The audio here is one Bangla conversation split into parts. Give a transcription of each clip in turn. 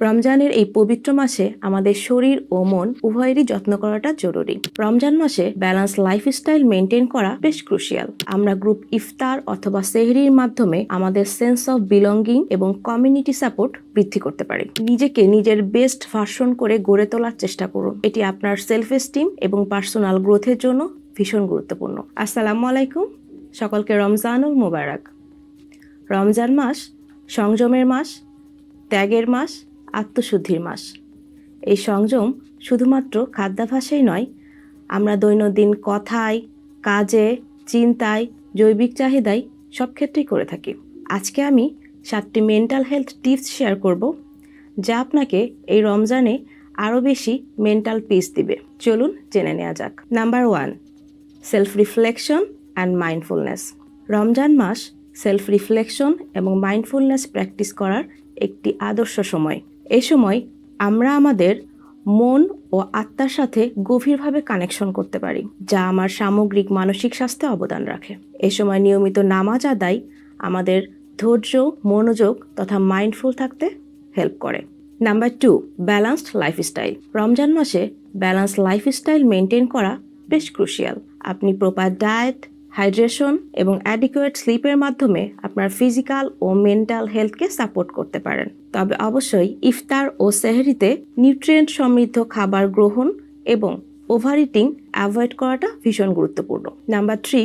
রমজানের এই পবিত্র মাসে আমাদের শরীর ও মন উভয়েরই যত্ন করাটা জরুরি। রমজান মাসে ব্যালেন্স লাইফস্টাইল মেনটেন করা বেশ ক্রুশিয়াল আমরা গ্রুপ ইফতার অথবা সেহরির মাধ্যমে আমাদের সেন্স অফ বিলঙ্গিং এবং কমিউনিটি সাপোর্ট বৃদ্ধি করতে পারি। নিজেকে নিজের বেস্ট ভার্সন করে গড়ে তোলার চেষ্টা করুন। এটি আপনার সেলফ এস্টিম এবং পার্সোনাল গ্রোথের জন্য ভীষণ গুরুত্বপূর্ণ। আসসালামু আলাইকুম, সকলকে রমজানুল মুবারক। রমজান মাস, সংযমের মাস, ত্যাগের মাস আত্মশুদ্ধির মাস। এই সংযম শুধুমাত্র খাদ্যাভাসেই নয়, আমরা দৈনন্দিন কথায়, কাজে, চিন্তায়, জৈবিক চাহিদায় সব ক্ষেত্রেই করে থাকি। আজকে আমি সাতটি মেন্টাল হেলথ টিপস শেয়ার করব, যা আপনাকে এই রমজানে আরও বেশি মেন্টাল পিস দিবে। চলুন জেনে নেওয়া যাক। Number one self reflection and mindfulness Ramzan mass self reflection এবং মাইন্ডফুলনেস প্র্যাকটিস করার একটি আদর্শ সময়। এ সময় আমরা আমাদের মন ও আত্মার সাথে গভীরভাবে কানেকশন করতে পারি, যা আমার সামগ্রিক মানসিক স্বাস্থ্যে অবদান রাখে। এ সময় নিয়মিত নামাজ আদায় আমাদের ধৈর্য, মনোযোগ তথা মাইন্ডফুল থাকতে হেল্প করে। Number two balanced lifestyle Ramzan মাসে ব্যালান্স লাইফস্টাইল মেনটেন করা বেশ ক্রুশিয়াল আপনি প্রপার ডায়েট হাইড্রেশন এবং অ্যাডিকুয়েট স্লিপের মাধ্যমে আপনার ফিজিক্যাল ও মেন্টাল হেলথকে সাপোর্ট করতে পারেন। তবে অবশ্যই ইফতার ও সেহরিতে নিউট্রিয়েন্ট সমৃদ্ধ খাবার গ্রহণ এবং ওভার ইটিং অ্যাভয়েড করাটা ভীষণ গুরুত্বপূর্ণ। Number three,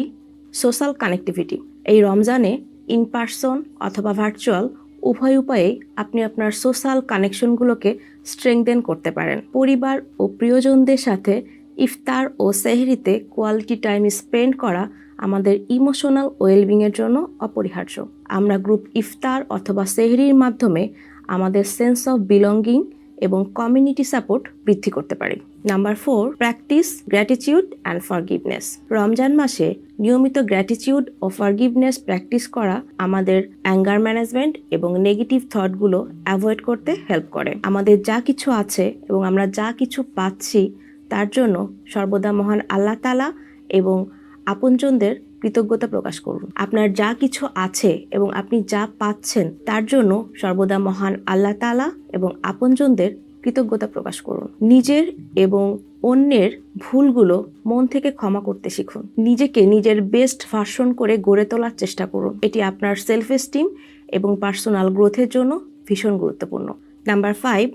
social connectivity. এই রমজানে ইন পার্সন অথবা ভার্চুয়াল উভয় উপায়ে আপনি আপনার সোশ্যাল কানেকশনগুলোকে স্ট্রেংদেন করতে পারেন। পরিবার ও প্রিয়জনদের সাথে ইফতার ও সেহরিতে কোয়ালিটি টাইম স্পেন্ড করা আমাদের ইমোশনাল ওয়েলবিংয়ের জন্য অপরিহার্য। আমরা গ্রুপ ইফতার অথবা সেহরির মাধ্যমে আমাদের সেন্স অফ বিলঙ্গিং এবং কমিউনিটি সাপোর্ট বৃদ্ধি করতে পারি। Number four practice gratitude and forgiveness Ramzan মাসে নিয়মিত গ্র্যাটিটিউড ও ফরগিভনেস প্র্যাকটিস করা আমাদের অ্যাঙ্গার ম্যানেজমেন্ট এবং নেগেটিভ থটগুলো অ্যাভয়েড করতে হেল্প করে। আমাদের যা কিছু আছে এবং আমরা যা কিছু পাচ্ছি তার জন্য সর্বদা মহান আল্লাহ তালা এবং আপনজনদের কৃতজ্ঞতা প্রকাশ করুন। আপনার যা কিছু আছে এবং আপনি যা পাচ্ছেন, তার জন্য সর্বদা মহান আল্লাহ তালা এবং আপনজনদের কৃতজ্ঞতা প্রকাশ করুন। নিজের এবং অন্যের ভুলগুলো মন থেকে ক্ষমা করতে শিখুন। নিজেকে নিজের বেস্ট ভার্সন করে গড়ে তোলার চেষ্টা করুন। এটি আপনার সেলফ এস্টিম এবং পার্সোনাল গ্রোথের জন্য ভীষণ গুরুত্বপূর্ণ। Number five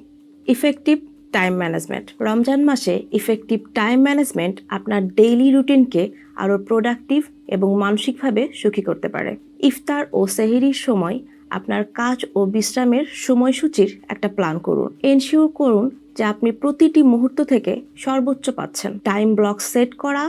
effective time management Ramzan মাসে ইফেক্টিভ টাইম ম্যানেজমেন্ট আপনার ডেইলি রুটিনকে আরও প্রোডাক্টিভ এবং মানসিকভাবে সুখী করতে পারে। ইফতার ও সেহেরির সময় আপনার কাজ ও বিশ্রামের সময়সূচির একটা প্ল্যান করুন। এনশিওর করুন যে আপনি প্রতিটি মুহূর্ত থেকে সর্বোচ্চ পাচ্ছেন। টাইম ব্লক সেট করা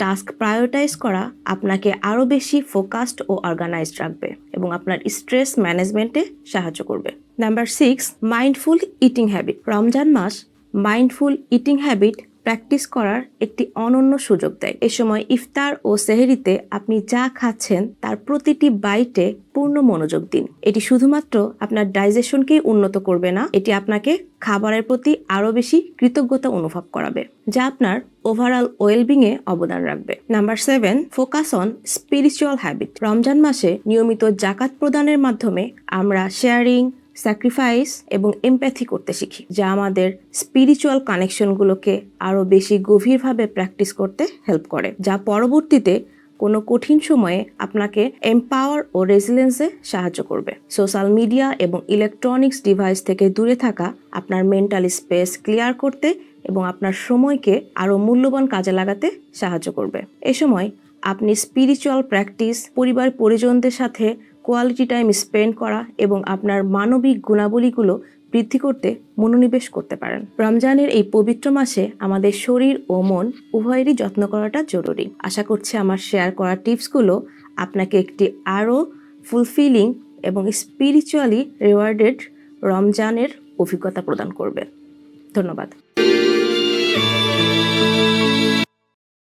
টাস্ক প্রায়োরিটাইজ করা আপনাকে আরও বেশি ফোকাসড ও অর্গানাইজড রাখবে এবং আপনার স্ট্রেস ম্যানেজমেন্টে সাহায্য করবে। Number six mindful eating habit Ramzan মাস মাইন্ডফুল ইটিং হ্যাবিট প্র্যাকটিস করার একটি অনন্য সুযোগ দেয়। এ সময় ইফতার ও সেহরিতে আপনি যা খাচ্ছেন, তার প্রতিটি বাইটে পূর্ণ মনোযোগ দিন। এটি শুধুমাত্র আপনার ডাইজেশনকেই উন্নত করবে না, এটি আপনাকে খাবারের প্রতি আরও বেশি কৃতজ্ঞতা অনুভব করাবে, যা আপনার ওভারঅল ওয়েলবিংয়ে অবদান রাখবে। Number seven, focus on spiritual habit. Ramzan মাসে নিয়মিত জাকাত প্রদানের মাধ্যমে আমরা শেয়ারিং স্যাক্রিফাইস এবং এমপ্যাথি করতে শিখি, যা আমাদের স্পিরিচুয়াল কানেকশনগুলোকে আরও বেশি গভীরভাবে প্র্যাকটিস করতে হেল্প করে, যা পরবর্তীতে কোনো কঠিন সময়ে আপনাকে এম্পাওয়ার ও রেজিলেন্সে সাহায্য করবে। সোশ্যাল মিডিয়া এবং ইলেকট্রনিক্স ডিভাইস থেকে দূরে থাকা আপনার মেন্টাল স্পেস ক্লিয়ার করতে এবং আপনার সময়কে আরও মূল্যবান কাজে লাগাতে সাহায্য করবে। এ সময় আপনি স্পিরিচুয়াল প্র্যাকটিস পরিবার পরিজনদের সাথে কোয়ালিটি টাইম স্পেন্ড করা এবং আপনার মানবিক গুণাবলীগুলো বৃদ্ধি করতে মনোনিবেশ করতে পারেন। রমজানের এই পবিত্র মাসে আমাদের শরীর ও মন উভয়েরই যত্ন করাটা জরুরি। আশা করছি আমার শেয়ার করা টিপসগুলো আপনাকে একটি আরও ফুলফিলিং এবং স্পিরিচুয়ালি রিওয়ার্ডেড রমজানের অভিজ্ঞতা প্রদান করবে। ধন্যবাদ।